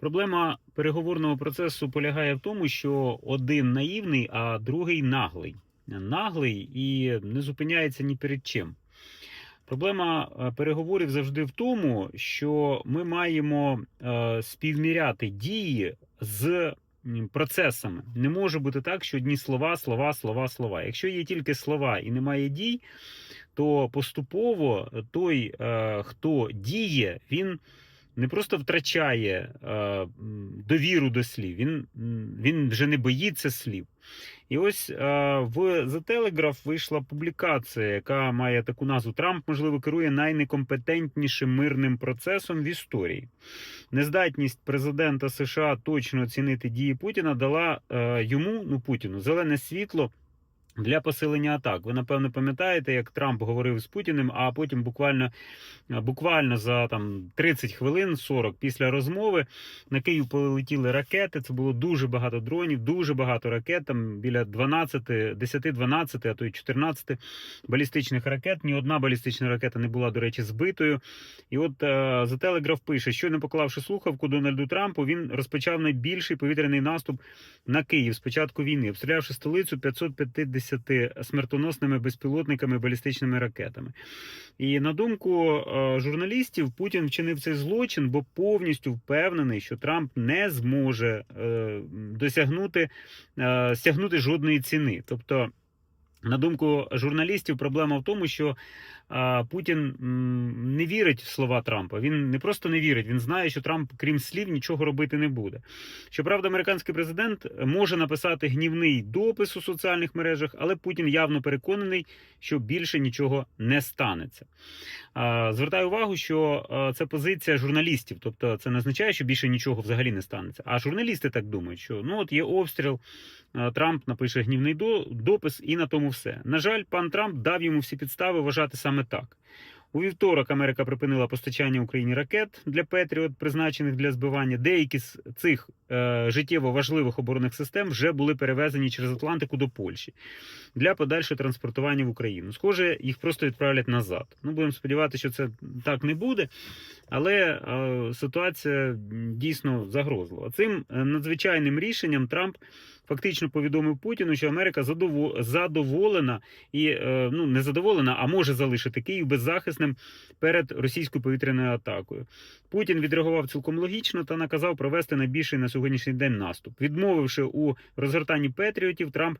Проблема переговорного процесу полягає в тому, що один наївний, а другий наглий. Наглий і не зупиняється ні перед чим. Проблема е, переговорів завжди в тому, що ми маємо е, співміряти дії з процесами. Не може бути так, що одні слова, слова, слова, слова. Якщо є тільки слова і немає дій, то поступово той, е, хто діє, він не просто втрачає е, довіру до слів, він, він вже не боїться слів. І ось е, в The Telegraph вийшла публікація, яка має таку назву Трамп, можливо, керує найнекомпетентнішим мирним процесом в історії. Нездатність президента США точно оцінити дії Путіна дала е, йому, ну Путіну, зелене світло. Для посилення атак. Ви напевно пам'ятаєте, як Трамп говорив з Путіним, а потім буквально буквально за там 30 хвилин, 40 після розмови на Київ полетіли ракети. Це було дуже багато дронів, дуже багато ракет. Там біля 12, 10-12, а то й 14 балістичних ракет. Ні одна балістична ракета не була, до речі, збитою. І от е, The Telegraph пише, не поклавши слухавку Дональду Трампу, він розпочав найбільший повітряний наступ на Київ з початку війни, обстрілявши столицю 550 смертоносними безпілотниками балістичними ракетами. І на думку е, журналістів, Путін вчинив цей злочин, бо повністю впевнений, що Трамп не зможе е, досягнути е, стягнути жодної ціни. Тобто, на думку журналістів, проблема в тому, що а, Путін м, не вірить в слова Трампа. Він не просто не вірить, він знає, що Трамп, крім слів, нічого робити не буде. Щоправда, американський президент може написати гнівний допис у соціальних мережах, але Путін явно переконаний, що більше нічого не станеться. А, Звертаю увагу, що а, це позиція журналістів, тобто це не означає, що більше нічого взагалі не станеться. А журналісти так думають, що ну от є обстріл, а, Трамп напише гнівний допис, і на тому все. На жаль, пан Трамп дав йому всі підстави вважати саме так. У вівторок Америка припинила постачання Україні ракет для Петріот, призначених для збивання. Деякі з цих е, життєво важливих оборонних систем вже були перевезені через Атлантику до Польщі для подальшого транспортування в Україну. Схоже, їх просто відправлять назад. Ну, будемо сподіватися, що це так не буде, але е, ситуація дійсно загрозлива. Цим е, надзвичайним рішенням Трамп фактично повідомив Путіну, що Америка задово- задоволена і е, ну не задоволена, а може залишити Київ беззахисним перед російською повітряною атакою. Путін відреагував цілком логічно та наказав провести найбільший на сьогоднішній день наступ, відмовивши у розгортанні Петріотів, Трамп.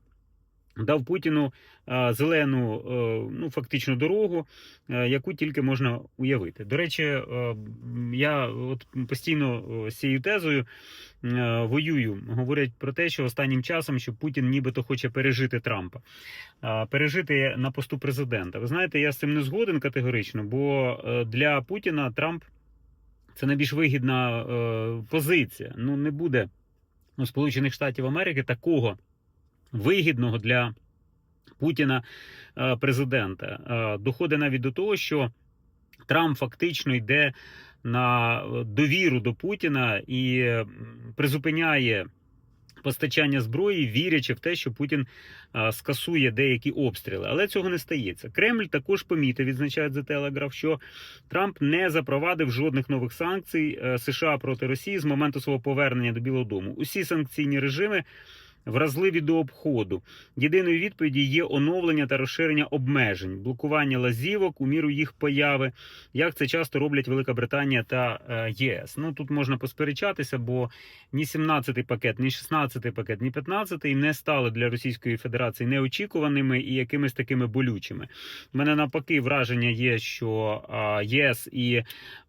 Дав Путіну е, зелену, е, ну фактично дорогу, е, яку тільки можна уявити. До речі, я от постійно з цією тезою воюю. Говорять про те, що останнім часом що Путін нібито хоче пережити Трампа, пережити на посту президента. Ви знаєте, я з цим не згоден категорично, бо для Путіна Трамп це найбільш вигідна позиція. Ну не буде у Сполучених Штатів Америки такого вигідного для Путіна е, президента. Е, Доходить навіть до того, що Трамп фактично йде на е, довіру до Путіна і призупиняє. Постачання зброї, вірячи в те, що Путін а, скасує деякі обстріли, але цього не стається. Кремль також помітив, відзначає The Telegraph, що Трамп не запровадив жодних нових санкцій США проти Росії з моменту свого повернення до Білого Дому. Усі санкційні режими вразливі до обходу. Єдиною відповіді є оновлення та розширення обмежень, блокування лазівок у міру їх появи, як це часто роблять Велика Британія та е, ЄС. Ну тут можна посперечатися, бо ні 17-й пакет, ні 16-й пакет, ні 15-й не стали для Російської Федерації неочікуваними і якимись такими болючими. У мене навпаки враження є, що ЄС і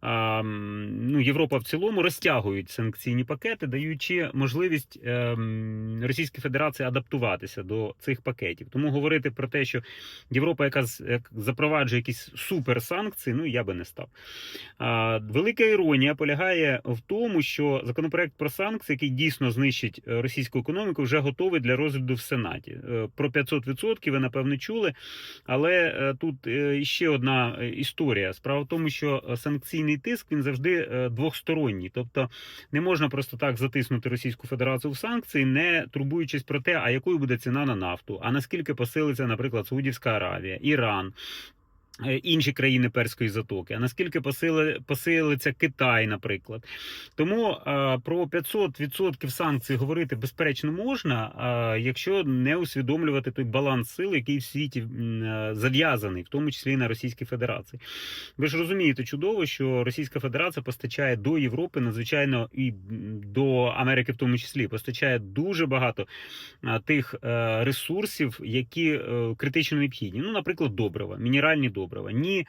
ну, Європа в цілому розтягують санкційні пакети, даючи можливість ем, Російській Федерації адаптуватися до цих пакетів. Тому говорити про те, що Європа, яка запроваджує якісь суперсанкції, ну я би не став. А, велика іронія полягає в тому, що законопроект про санкції, який дійсно знищить е, російську економіку, вже готовий для розгляду в Сенаті. Е, Про 500% ви напевно чули. Але е, тут ще одна історія. Справа в тому, що санкційний тиск він завжди двохсторонній. Тобто не можна просто так затиснути Російську Федерацію в санкції, не турбуючись про те, а якою буде ціна на нафту, а наскільки посилиться, наприклад, Саудівська Аравія, Іран. Е, інші країни Перської затоки, а наскільки посили, посилиться Китай, наприклад. Тому про 500% санкцій говорити безперечно можна, е, якщо не усвідомлювати той баланс сил, який в світі е, зав'язаний, в тому числі на Російській Федерації. Ви ж розумієте чудово, що Російська Федерація постачає до Європи надзвичайно і до Америки, в тому числі, постачає дуже багато тих е, ресурсів, які критично необхідні. Ну, наприклад, добрива, мінеральні добрива. Ні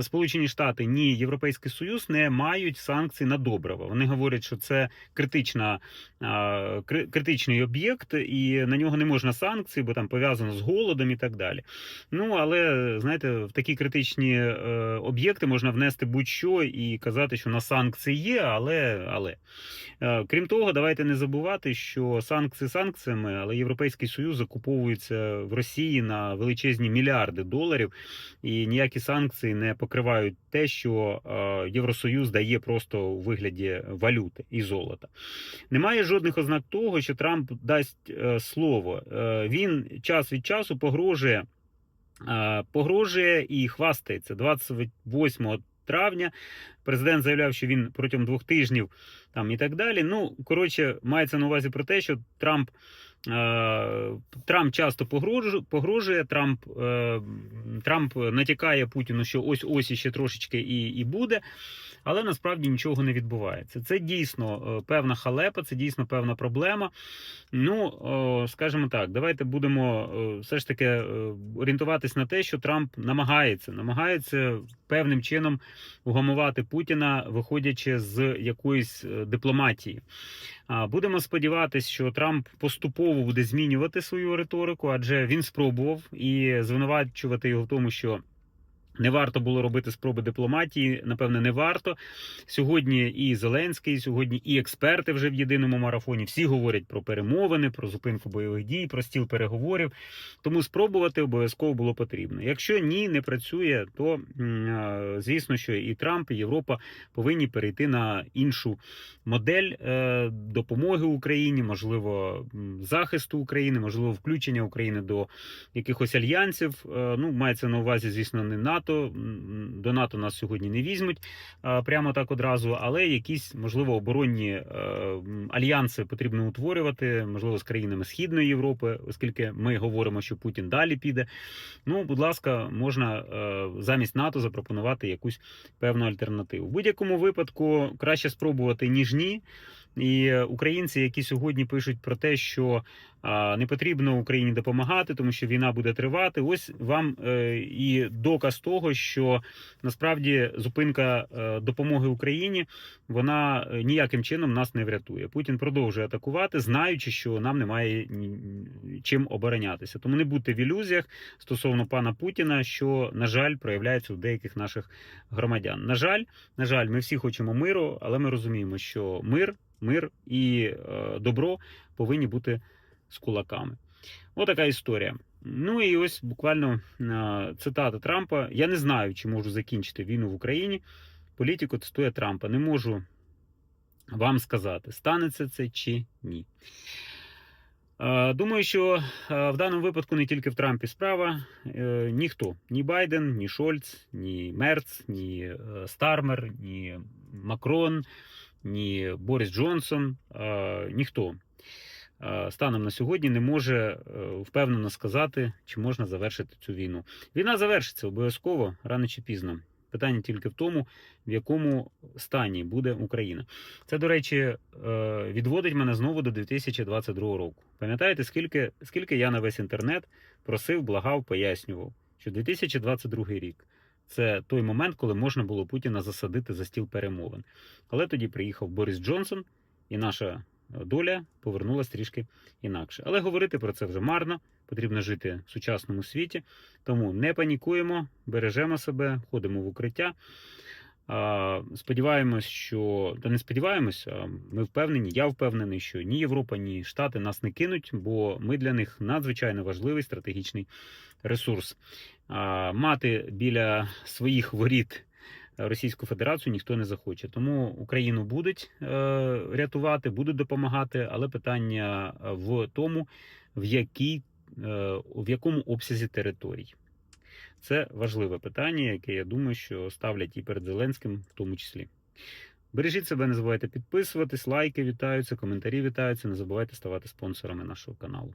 Сполучені Штати, ні Європейський Союз не мають санкцій на добрива. Вони говорять, що це критична, критичний об'єкт, і на нього не можна санкцій, бо там пов'язано з голодом і так далі. Ну але знаєте, в такі критичні е, об'єкти можна внести будь-що і казати, що на санкції є, але але. Е, Крім того, давайте не забувати, що санкції санкціями, але Європейський Союз закуповується в Росії на величезні мільярди доларів, і ніякі санкції не покривають те, що е, Євросоюз дає просто у вигляді валюти і золота. Немає жодних ознак того, що Трамп дасть е, слово. Е, Він час від часу погрожує. Погрожує і хвастається 28 травня. Президент заявляв, що він протягом двох тижнів там і так далі. Ну коротше, мається на увазі про те, що Трамп. е, Трамп часто погрожує, погрожує Трамп, е, Трамп натякає Путіну, що ось ось іще трошечки і, і буде, але насправді нічого не відбувається. Це дійсно е, певна халепа, це дійсно певна проблема. Ну, о, скажімо так, давайте будемо е, все ж таки е, орієнтуватись на те, що Трамп намагається, намагається певним чином угамувати Путіна, виходячи з якоїсь е, дипломатії. Будемо сподіватися, що Трамп поступово буде змінювати свою риторику, адже він спробував і звинувачувати його в тому, що. Не варто було робити спроби дипломатії, напевне, не варто. Сьогодні і Зеленський, сьогодні і експерти вже в єдиному марафоні. Всі говорять про перемовини, про зупинку бойових дій, про стіл переговорів. Тому спробувати обов'язково було потрібно. Якщо ні, не працює, то звісно, що і Трамп, і Європа повинні перейти на іншу модель е, допомоги Україні, можливо, захисту України, можливо, включення України до якихось альянсів. Е, Ну, мається на увазі, звісно, не НАТО. М, До НАТО нас сьогодні не візьмуть прямо так одразу, але якісь, можливо, оборонні е, альянси потрібно утворювати, можливо, з країнами Східної Європи, оскільки ми говоримо, що Путін далі піде. Ну, будь ласка, можна е, замість НАТО запропонувати якусь певну альтернативу. В будь-якому випадку краще спробувати, ніж ні. І українці, які сьогодні пишуть про те, що не потрібно Україні допомагати, тому що війна буде тривати. Ось вам е, і доказ того, що насправді зупинка е, допомоги Україні вона е, ніяким чином нас не врятує. Путін продовжує атакувати, знаючи, що нам немає чим оборонятися. Тому не будьте в ілюзіях стосовно пана Путіна, що на жаль проявляється у деяких наших громадян. На жаль, на жаль, ми всі хочемо миру, але ми розуміємо, що мир, мир і е, добро повинні бути з кулаками. Отака історія. Ну і ось буквально е, цитата Трампа. Я не знаю, чи можу закінчити війну в Україні. Політику тестує Трампа. Не можу вам сказати, станеться це чи ні. Е, Думаю, що в даному випадку не тільки в Трампі справа. Ніхто, ні Байден, ні Шольц, ні Мерц, ні Стармер, ні Макрон, ні Борис Джонсон, ніхто станом на сьогодні не може е, впевнено сказати, чи можна завершити цю війну. Війна завершиться обов'язково рано чи пізно. Питання тільки в тому, в якому стані буде Україна. Це, до речі, е, відводить мене знову до 2022 року. Пам'ятаєте, скільки, скільки я на весь інтернет просив, благав, пояснював, що 2022 рік це той момент, коли можна було Путіна засадити за стіл перемовин. Але тоді приїхав Борис Джонсон, і наша доля повернулась трішки інакше. Але говорити про це вже марно. Потрібно жити в сучасному світі. Тому не панікуємо, бережемо себе, ходимо в укриття. Сподіваємось, що та не сподіваємось, ми впевнені. Я впевнений, що ні Європа, ні Штати нас не кинуть, бо ми для них надзвичайно важливий стратегічний ресурс. Мати біля своїх воріт Російську Федерацію ніхто не захоче. Тому Україну будуть е, рятувати, будуть допомагати, але питання в тому, в якій, е, в якому обсязі територій. Це важливе питання, яке я думаю, що ставлять і перед Зеленським, в тому числі. Бережіть себе, не забувайте підписуватись, лайки вітаються, коментарі вітаються. Не забувайте ставати спонсорами нашого каналу.